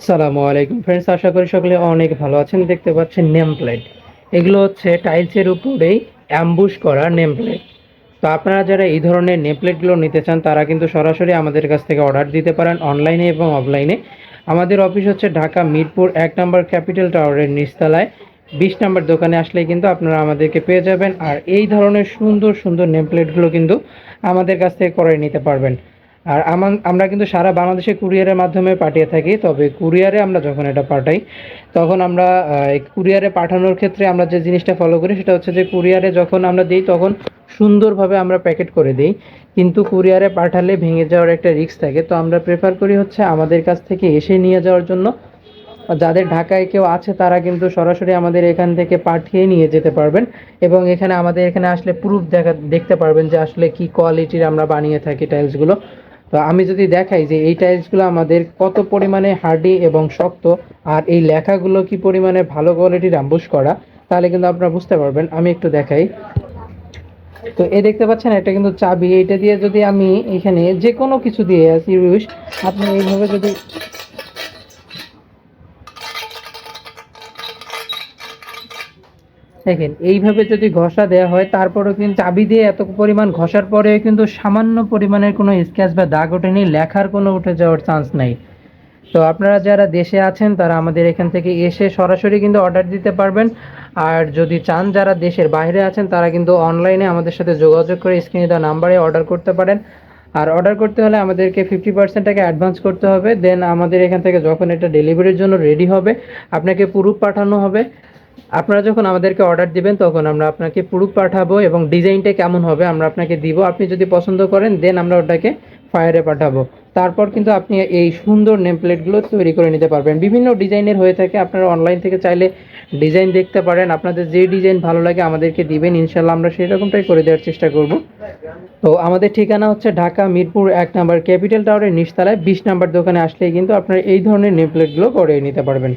সালামু আলাইকুম ফ্রেন্ডস আশা করি সকলে অনেক ভালো আছেন। দেখতে পাচ্ছেন নেম প্লেট এগুলো হচ্ছে টাইলসের উপরেই অ্যাম্বুশ করা নেম প্লেট তো আপনারা যারা এই ধরনের নেম প্লেটগুলো নিতে চান, তারা কিন্তু সরাসরি আমাদের কাছ থেকে অর্ডার দিতে পারেন অনলাইনে এবং অফলাইনে আমাদের অফিস হচ্ছে ঢাকা মিরপুর এক নম্বর ক্যাপিটাল টাওয়ারের নিচতলায়। বিশ নম্বর দোকানে আসলে কিন্তু আপনারা আমাদেরকে পেয়ে যাবেন। আর এই ধরনের সুন্দর সুন্দর নেম প্লেটগুলো কিন্তু আমাদের কাছ থেকে করে নিতে পারবেন। আর আমার কিন্তু সারা বাংলাদেশে কুরিয়ারের মাধ্যমে পাঠিয়ে থাকি, তবে কুরিয়ারে আমরা যখন এটা পাঠাই, তখন আমরা কুরিয়ারে পাঠানোর ক্ষেত্রে আমরা যে জিনিসটা ফলো করি সেটা হচ্ছে যে কুরিয়ারে যখন আমরা দিই, তখন সুন্দরভাবে আমরা প্যাকেট করে দিই। কিন্তু কুরিয়ারে পাঠালে ভেঙে যাওয়ার একটা রিস্ক থাকে। তো আমরা প্রেফার করি হচ্ছে আমাদের কাছ থেকে এসে নিয়ে যাওয়ার জন্য। যাদের ঢাকায় কেউ আছে, তারা কিন্তু সরাসরি আমাদের এখান থেকে পাঠিয়ে নিয়ে যেতে পারবেন এবং এখানে আমাদের এখানে আসলে প্রুফ দেখা দেখতে পারবেন যে আসলে কি কোয়ালিটির আমরা বানিয়ে থাকি টাইলসগুলো তো আমি যদি দেখাই যে এই টাইলসগুলো আমাদের কত পরিমাণে হার্ডি এবং শক্ত, আর এই লেখাগুলো কি পরিমাণে ভালো কোয়ালিটির অ্যাম্বুশ করা, তাহলে কিন্তু আপনারা বুঝতে পারবেন। আমি একটু দেখাই। তো এ দেখতে পাচ্ছেন, এটা কিন্তু চাবি। এটা দিয়ে যদি আমি এখানে যে কোনো কিছু দিয়ে ইউজ আপনি এইভাবে যদি দেখেন, এইভাবে যদি ঘষা দেওয়া হয়, তারপরেও কিন্তু চাবি দিয়ে এত পরিমাণ ঘষার পরেও কিন্তু সামান্য পরিমাণের কোনো স্ক্র্যাচ বা দাগ ওঠেনি, লেখার কোনো উঠে যাওয়ার চান্স নাই। তো আপনারা যারা দেশে আছেন, তারা আমাদের এখান থেকে এসে সরাসরি কিন্তু অর্ডার দিতে পারবেন। আর যদি চান যারা দেশের বাইরে আছেন, তারা কিন্তু অনলাইনে আমাদের সাথে যোগাযোগ করে স্ক্রিনে দেওয়া নাম্বারে অর্ডার করতে পারেন। আর অর্ডার করতে হলে আমাদেরকে ফিফটি পার্সেন্ট টাকা অ্যাডভান্স করতে হবে। দেন আমাদের এখান থেকে যখন এটা ডেলিভারির জন্য রেডি হবে, আপনাকে প্রুফ পাঠানো হবে। আপনারা যখন আমাদেরকে অর্ডার দিবেন, তখন আমরা আপনাকে প্রুফ পাঠাবো এবং ডিজাইনটা কেমন হবে আমরা আপনাকে দিব। আপনি যদি পছন্দ করেন দেন আমরা ওটাকে ফায়ারে পাঠাবো। তারপর কিন্তু আপনি এই সুন্দর নেম প্লেটগুলো তৈরি করে নিতে পারবেন। বিভিন্ন ডিজাইনের হয়ে থাকে। আপনারা অনলাইন থেকে চাইলে ডিজাইন দেখতে পারেন। আপনাদের যে ডিজাইন ভালো লাগে আমাদেরকে দিবেন। ইনশাল্লাহ আমরা সেই রকমটাই করে দেওয়ার চেষ্টা করব। তো আমাদের ঠিকানা হচ্ছে ঢাকা মিরপুর এক নাম্বার ক্যাপিটাল টাওয়ারের নিচতলায়। বিশ নাম্বার দোকানে আসলেই কিন্তু আপনারা এই ধরনের নেম প্লেটগুলো করে নিতে পারবেন।